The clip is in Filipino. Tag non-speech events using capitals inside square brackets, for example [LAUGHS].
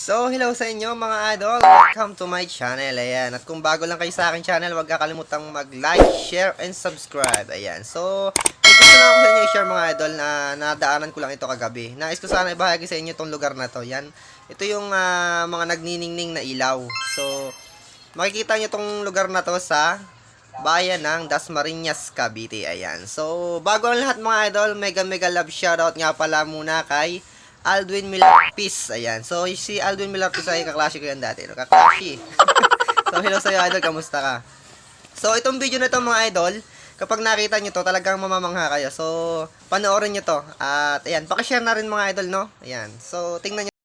So, hello sa inyo mga idol. Welcome to my channel. Ayan. At kung bago lang kayo sa aking channel, huwag kakalimutang mag-like, share, and subscribe. Ayan. So, gusto lang ako sa inyo i-share mga idol na nadaanan ko lang ito kagabi. Nais ko sana ibahagi sa inyo itong lugar na to. Yan. Ito yung ah, mga nagniningning na ilaw. So, makikita nyo itong lugar na to sa bayan ng Dasmariñas, Cavite. Ayan. So, bago ang lahat mga idol, mega mega love shoutout nga pala muna kay Aldwin Milarpis. Ayan. So, si Aldwin Milarpis ay kaklase ko yan dati. No? Kaklase. [LAUGHS] so, hello sa'yo idol. Kamusta ka? So, itong video na to mga idol, kapag nakita nyo to, talagang mamamangha kayo. So, panoorin nyo to. At, ayan, pakishare na rin mga idol, no? Ayan. So, tingnan nyo.